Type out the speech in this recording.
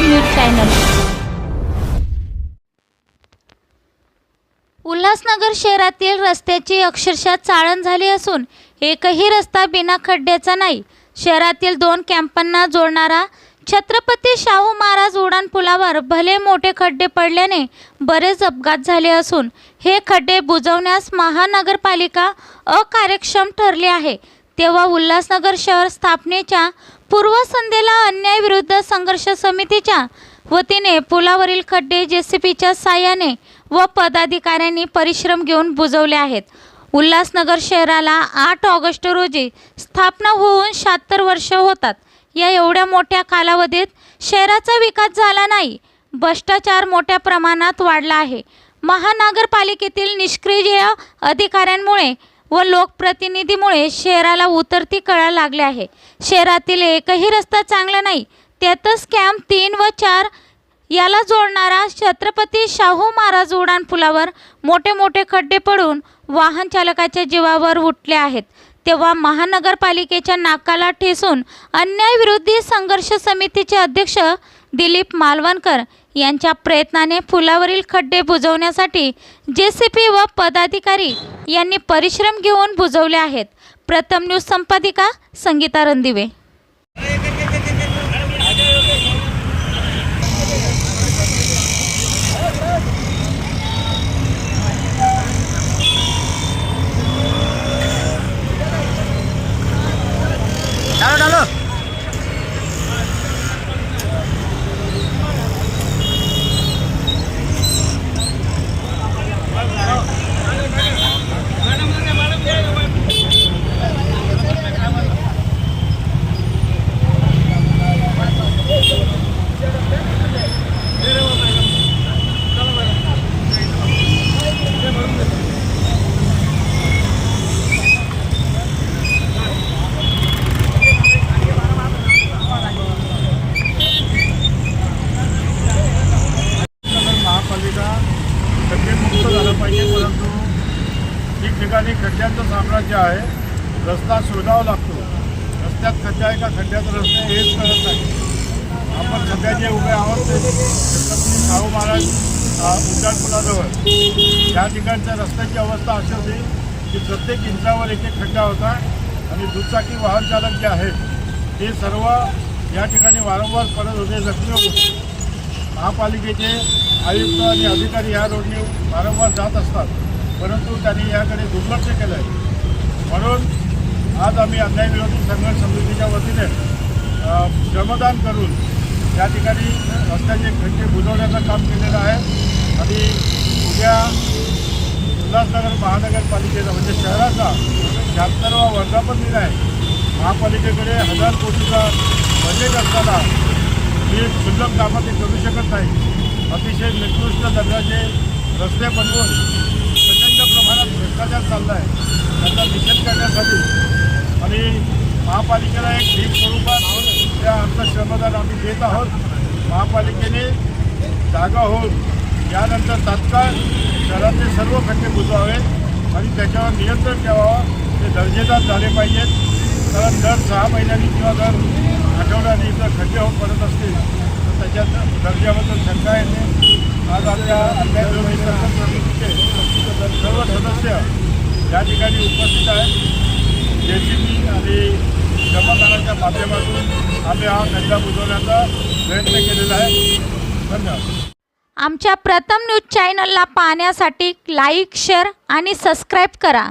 News channel. Ulhasnagar शहरातील रस्त्याची अक्षरशः चाळण झाली असून एकही रस्ता बिना खड्ड्याचा नाही. शहरातील दोन कॅम्पांना जोडणारा छत्रपती शाहू महाराज उड्डाण पुलावर भले मोठे खड्डे पडल्याने बरेच अपघात झाले असून हे खड्डे बुजवण्यास महानगरपालिका अकार्यक्षम ठरली आहे. तेव्हा उल्हासनगर शहर स्थापनेच्या पूर्वसंध्येला अन्यायविरुद्ध संघर्ष समितीच्या वतीने पुलावरील खड्डे जेसीपीच्या साह्याने व पदाधिकाऱ्यांनी परिश्रम घेऊन बुजवले आहेत. उल्हासनगर शहराला आठ ऑगस्ट रोजी स्थापना होऊन शहात्तर वर्ष होतात. या एवढ्या मोठ्या कालावधीत शहराचा विकास झाला नाही. भ्रष्टाचार मोठ्या प्रमाणात वाढला आहे. महानगरपालिकेतील निष्क्रिय अधिकाऱ्यांमुळे व लोकप्रतिनिधीमुळे शहराला उतरती कळा लागले आहे. शहरातील एकही रस्ता चांगला नाही. त्यातच कॅम्प तीन व चार याला जोडणारा छत्रपती शाहू महाराज उड्डाण पुलावर मोठे मोठे खड्डे पडून वाहन चालकाच्या जीवावर उठले आहेत. तेव्हा महानगरपालिकेच्या नाकाला ठेसून अन्यायविरोधी संघर्ष समितीचे अध्यक्ष दिलीप मालवणकर यांच्या प्रयत्नाने पुलावरील खड्डे बुजवण्यासाठी जे सी पी व पदाधिकारी यांनी परिश्रम घेऊन बुजवले आहेत. प्रथम न्यूज संपादिका संगीता रणदिवे. ठिकाणी खड्ड्यांचं साम्राज्य आहे. रस्ता शोधावा लागतो. रस्त्यात खड्डा आहे का? खड्ड्यात रस्ते हेच कळत नाही. आपण सध्या जे उभे आहोत ते छत्रपती शाहू महाराज उड्डाणपुलाजवळ या ठिकाणच्या रस्त्याची अवस्था अशी होती की प्रत्येक इंचावर एक एक खड्डा होता आणि दुचाकी वाहन चालक जे आहेत ते सर्व या ठिकाणी वारंवार पडत होते. जखमी होते. महापालिकेचे आयुक्त आणि अधिकारी या रोडने वारंवार जात असतात. परंतु त्यांनी याकडे दुर्लक्ष केलं आहे म्हणून आज आम्ही अन्यायविरोधी संघर्ष समितीच्या वतीने श्रमदान करून या ठिकाणी रस्त्याचे खड्डे बुजवण्याचं काम केलेलं आहे. आणि उद्या उल्हासनगर महानगरपालिकेचा म्हणजे शहराचा शहात्तरवा वर्धापन दिन आहे. महापालिकेकडे हजार कोटीचा बजेट असताना ही सुलभ कामं ते करू शकत नाही. अतिशय निकृष्ट दर्जाचे रस्ते बनवून भ्रष्टाचार चालला आहे त्याचा निषेध करण्यासाठी आणि महापालिकेला एक भीक स्वरूपात त्या आमचं श्रमदान आम्ही देत आहोत. महापालिकेने जागा होऊन यानंतर तात्काळ शहरातले सर्व खड्डे बुजवावे आणि त्याच्यावर नियंत्रण ठेवावं. ते दर्जेदार झाले पाहिजेत. कारण दर सहा महिन्यांनी किंवा दर आठवड्यानी जर खड्डे होऊन पडत असतील तर त्याच्यात दर्जाबद्दल शंका येते. आज आपल्या अन्यायविरोधी तर सर्व सदस्य या ठिकाणी उपस्थित आहेत. जे सी बी आणि श्रमदानाच्या माध्यमातून आम्ही हा खड्डा बुजवण्याचा प्रयत्न केलेला आहे. धन्यवाद. आमच्या प्रथम न्यूज चॅनलला पाहण्यासाठी लाईक शेअर आणि सबस्क्राईब करा.